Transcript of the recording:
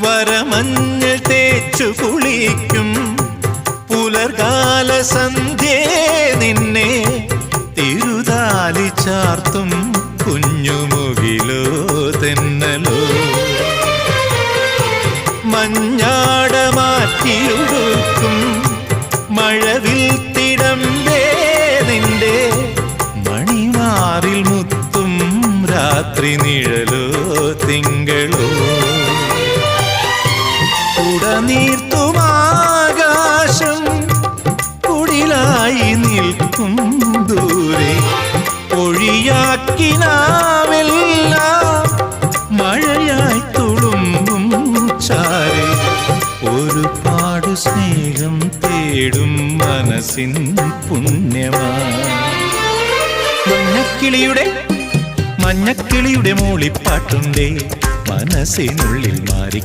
വരമഞ്ഞൾ തേച്ചു കുളിക്കും. പുലർകാല സന്ധ്യേ നിന്നെ തിരുതാലി ചാർത്തും കുഞ്ഞുമുകിലോ തെന്നലോ. മഞ്ഞാട മാറ്റിയൊടുക്കും മഴവിൽ തിടമ്പേ നിന്റെ മണിമാറിൽ മുത്തും രാത്രി നിഴലോ തിങ്കളോ. ഉടനീർത്തുമാകാശം കുടിലായി നിൽക്കും ദൂരെ. ഒഴിയാക്കിനാവില്ല മഴയായി തുളുമ്പും ഒരു പാട് സ്നേഹം തേടും മനസ്സിൻ പുണ്യമാണക്കിളിയുടെ മഞ്ഞക്കിളിയുടെ മൂളിപ്പാട്ടുണ്ടേ മനസ്സിനുള്ളിൽ മാറി